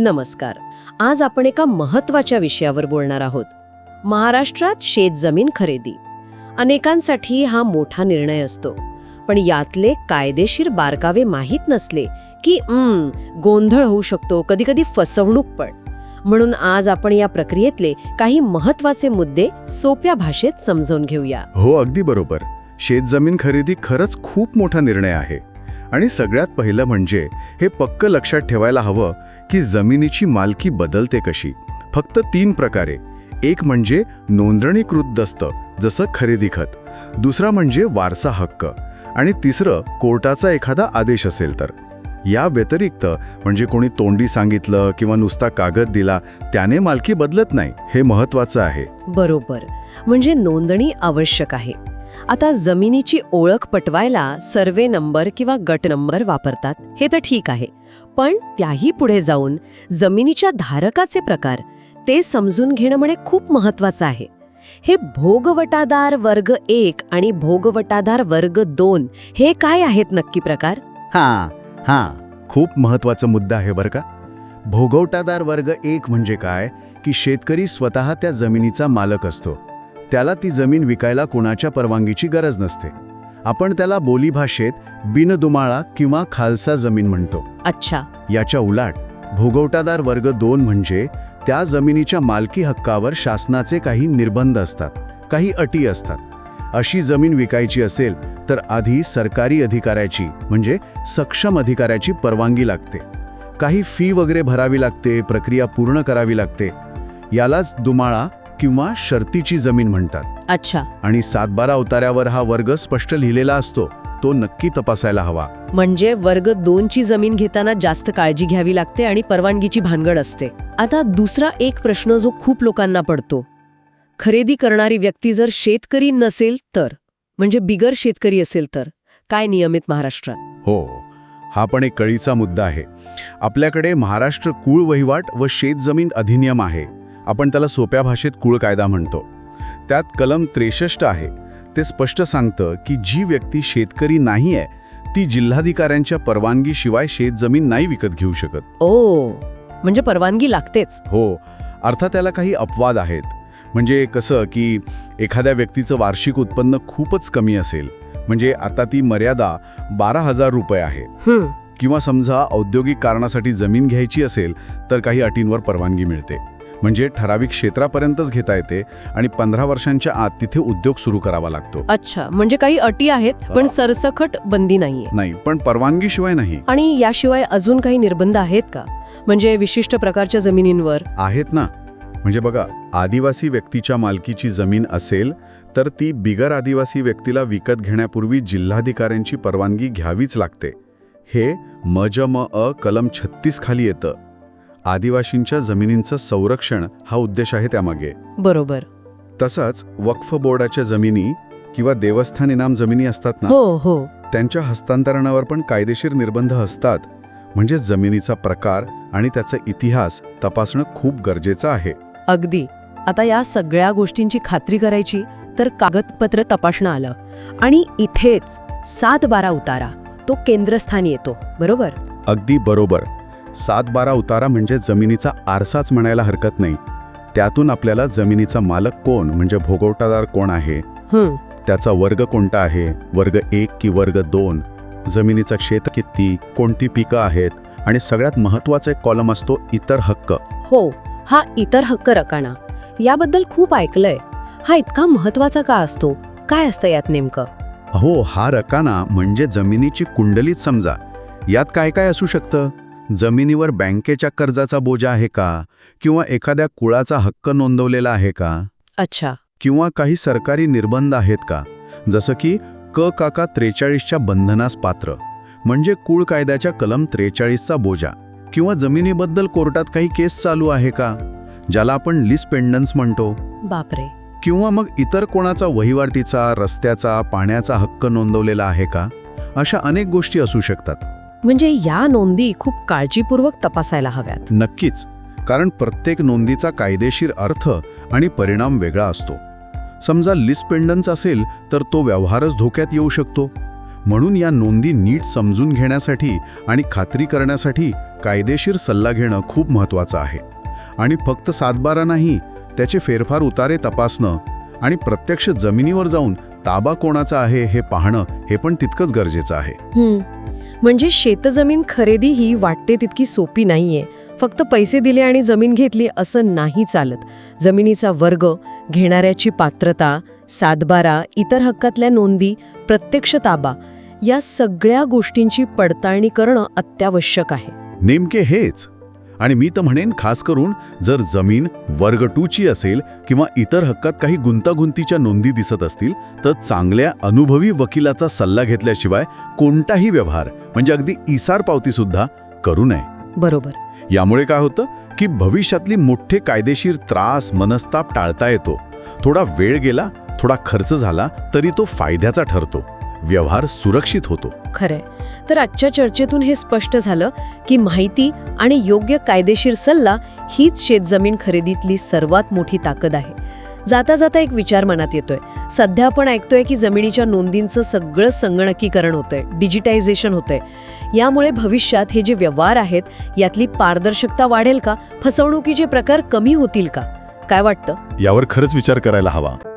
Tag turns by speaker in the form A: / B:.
A: नमस्कार. आज आपण एका महत्त्वाच्या विषयावर बोलणार आहोत. महाराष्ट्रात शेतजमीन खरेदी. अनेकांसाठी हा मोठा निर्णय असतो. पण यातले कायदेशीर बारकावे माहीत नसले की गोंधळ होऊ शकतो कधीकधी फसवणूक पण. म्हणून आज आपण या प्रक्रियेतले काही महत्त्वाचे मुद्दे सोप्या भाषेत समजून घेऊया.
B: हो अगदी बरोबर. शेतजमीन खरेदी खरंच खूप मोठा निर्णय आहे. आणि सगळ्यात पहिलं म्हणजे हे पक्क लक्षात ठेवायला हवं की जमिनीची मालकी बदलते कशी. फक्त तीन प्रकारे. एक म्हणजे नोंदणीकृत दस्त जसं खरेदी खत. दुसरा म्हणजे वारसा हक्क. आणि तिसरं कोर्टाचा एखादा आदेश असेल तर. या व्यतिरिक्त म्हणजे कोणी तोंडी सांगितलं किंवा नुसता कागद दिला त्याने मालकी बदलत नाही हे महत्वाचं आहे.
A: बरोबर. म्हणजे नोंदणी आवश्यक आहे. आता जमिनीची ओळख पटवायला सर्वे नंबर किंवा गट नंबर वापरतात. हे तर ठीक आहे. पण त्याही पुढे जाऊन जमिनीच्या धारकाचे प्रकार ते समजून घेणं म्हणे खूप महत्वाचं आहे. हे भोगवटादार वर्ग एक आणि भोगवटादार वर्ग दोन हे काय आहेत नक्की प्रकार?
B: हां हां खूप महत्त्वाचा मुद्दा आहे बरं का. भोगवटादार वर्ग एक म्हणजे काय की शेतकरी स्वतः त्या जमिनीचा मालक असतो. त्याला ती जमीन विकायला कोणाच्या परवानगीची गरज नसते. आपण त्याला बोलीभाषेत बिनदुमाळा किंवा खालसा जमीन म्हणतो.
A: अच्छा.
B: याच्या उलाट भोगवटादार वर्ग दोन म्हणजे त्या जमिनीच्या मालकी हक्कावर शासनाचे काही निर्बंध असतात काही अटी असतात. अशी जमीन विकायची असेल तर आधी सरकारी अधिकाऱ्याची म्हणजे सक्षम अधिकाऱ्याची परवानगी लागते. काही फी वगैरे भरावी लागते प्रक्रिया पूर्ण करावी लागते. यालाच दुमाळा किंवा शर्तीची जमीन म्हणतात.
A: अच्छा.
B: आणि सातबारा उतार्यावर हा वर्ग स्पष्ट लिहिलेला असतो तो नक्की तपासायला हवा.
A: म्हणजे वर्ग दोनची जमीन घेताना जास्त काळजी घ्यावी लागते आणि परवानगीची भानगड असते. आता दुसरा एक प्रश्न जो खूप लोकांना पडतो. खरेदी करणारी व्यक्ती जर शेतकरी नसेल तर म्हणजे बिगर शेतकरी असेल तर काय नियमित महाराष्ट्रात?
B: हो हा पण एक कळीचा मुद्दा आहे. आपल्याकडे महाराष्ट्र कुळ वहिवाट व शेतजमीन अधिनियम आहे. आपण त्याला सोप्या भाषेत कुळ कायदा म्हणतो. त्यात कलम त्रेसष्ट आहे. ते स्पष्ट सांगतं की जी व्यक्ती शेतकरी नाही आहे ती जिल्हाधिकाऱ्यांच्या परवानगीशिवाय शेतजमीन नाही विकत घेऊ शकत.
A: ओ म्हणजे परवानगी लागतेच.
B: हो अर्थात त्याला काही अपवाद आहेत. म्हणजे कसं की एखाद्या व्यक्तीचं वार्षिक उत्पन्न खूपच कमी असेल. म्हणजे आता ती मर्यादा बारा हजार रुपये आहे. किंवा समजा औद्योगिक कारणासाठी जमीन घ्यायची असेल तर काही अटींवर परवानगी मिळते. म्हणजे ठराविक क्षेत्रापर्यंतच घेता येते आणि पंधरा वर्षांच्या आत तिथे उद्योग सुरू करावा लागतो.
A: अच्छा म्हणजे काही अटी आहेत पण सरसकट बंदी नाहीये.
B: नाही पण परवानगीशिवाय नाही.
A: आणि याशिवाय अजून काही निर्बंध आहेत का? म्हणजे विशिष्ट प्रकारच्या जमिनींवर?
B: आहेत ना. म्हणजे बघा आदिवासी व्यक्तीच्या मालकीची जमीन असेल तर ती बिगर आदिवासी व्यक्तीला विकत घेण्यापूर्वी जिल्हाधिकाऱ्यांची परवानगी घ्यावीच लागते. हे मजम अ कलम छत्तीस खाली येतं. आदिवासींच्या जमिनींचं संरक्षण हा उद्देश आहे त्यामागे.
A: बरोबर.
B: तसंच वक्फ बोर्डाच्या जमिनी किंवा देवस्थान इनाम जमिनी असतात ना?
A: हो हो.
B: त्यांच्या हस्तांतरणावर पण कायदेशीर निर्बंध असतात. म्हणजे जमिनीचा प्रकार आणि त्याचा इतिहास तपासणं खूप गरजेचं आहे.
A: अगदी. आता या सगळ्या गोष्टींची खात्री करायची तर कागदपत्र तपासणं आलं. आणि इथेच सात बारा उतारा. तो केंद्रस्थानी येतो. बरोबर?
B: अगदी बरोबर. सात बारा उतारा म्हणजे जमिनीचा आरसाच म्हणायला हरकत नाही. त्यातून आपल्याला जमिनीचा मालक कोण म्हणजे भोगवटादार कोण आहे?
A: हं.
B: त्याचा वर्ग कोणता आहे? वर्ग एक की वर्ग दोन? जमिनीचा क्षेत्र किती? कोणती पिकं आहेत? आणि सगळ्यात महत्त्वाचा एक कॉलम असतो इतर हक्क.
A: हो हा इतर हक्क रकाना. याबद्दल खूप ऐकलंय. हा इतका महत्त्वाचा का असतो? काय असतं यात नेमकं?
B: हो हा रकाना म्हणजे जमिनीची कुंडलीच समजा. यात काय काय असू शकतं? जमिनीवर बँकेच्या कर्जाचा बोजा आहे का? किंवा एखाद्या कुळाचा हक्क नोंदवलेला आहे का?
A: अच्छा.
B: किंवा काही सरकारी निर्बंध आहेत का? जसं की क काका त्रेचाळीसच्या बंधनास पात्र. म्हणजे कुळ कायद्याच्या कलम त्रेचाळीसचा बोजा. किंवा जमिनीबद्दल कोर्टात काही केस चालू आहे का? ज्याला आपण लिस्ट पेंडन्स म्हणतो.
A: बापरे.
B: किंवा मग इतर कोणाचा वहिवाटीचा रस्त्याचा पाण्याचा हक्क नोंदवलेला आहे का? अशा अनेक गोष्टी असू शकतात.
A: म्हणजे या नोंदी खूप काळजीपूर्वक तपासायला हव्यात.
B: नक्कीच कारण प्रत्येक नोंदीचा कायदेशीर अर्थ आणि परिणाम वेगळा असतो. समजा लिस्ट पेंडन्स असेल तर तो व्यवहारच धोक्यात येऊ शकतो. म्हणून या नोंदी नीट समजून घेण्यासाठी आणि खात्री करण्यासाठी कायदेशीर सल्ला घेणं खूप महत्त्वाचं आहे. आणि फक्त सातबारा नाही त्याचे फेरफार उतारे तपासणं आणि प्रत्यक्ष जमिनीवर जाऊन ताबा कोणाचा आहे हे पाहणं हे पण तितकंच गरजेचं आहे.
A: म्हणजे शेतजमीन खरेदी ही वाटते तितकी सोपी नाहीये. फक्त पैसे दिले आणि जमीन घेतली असं नाही चालत. जमिनीचा वर्ग घेणाऱ्याची पात्रता सातबारा इतर हक्कातल्या नोंदी प्रत्यक्ष ताबा या सगळ्या गोष्टींची पडताळणी करणं अत्यावश्यक आहे.
B: नेमके हेच आणि मी तर म्हणेन खास करून जर जमीन वर्ग टूची असेल किंवा इतर हक्कात काही गुंतागुंतीच्या नोंदी दिसत असतील तर चांगल्या अनुभवी वकिलाचा सल्ला घेतल्याशिवाय कोणताही व्यवहार म्हणजे अगदी इसार पावतीसुद्धा करू नये.
A: बरोबर.
B: यामुळे काय होतं की भविष्यातली मोठे कायदेशीर त्रास मनस्ताप टाळता येतो. थोडा वेळ गेला थोडा खर्च झाला तरी तो फायद्याचा ठरतो. व्यवहार सुरक्षित होतो.
A: खरंय. तर आजच्या चर्चेतून हे स्पष्ट झालं की माहिती आणि योग्य कायदेशीर सल्ला हीच शेतजमीन खरेदीतली सर्वात मोठी ताकद आहे. जाता जाता एक विचार मनात येतोय. सध्या आपण ऐकतोय की जमिनीच्या नोंदींचं सगळं संगणकीकरण होतंय डिजिटायझेशन होतंय. यामुळे भविष्यात हे जे व्यवहार आहेत यातली पारदर्शकता वाढेल का? फसवणुकीचे प्रकार कमी होतील का? काय वाटतं?
B: यावर खरंच विचार करायला हवा.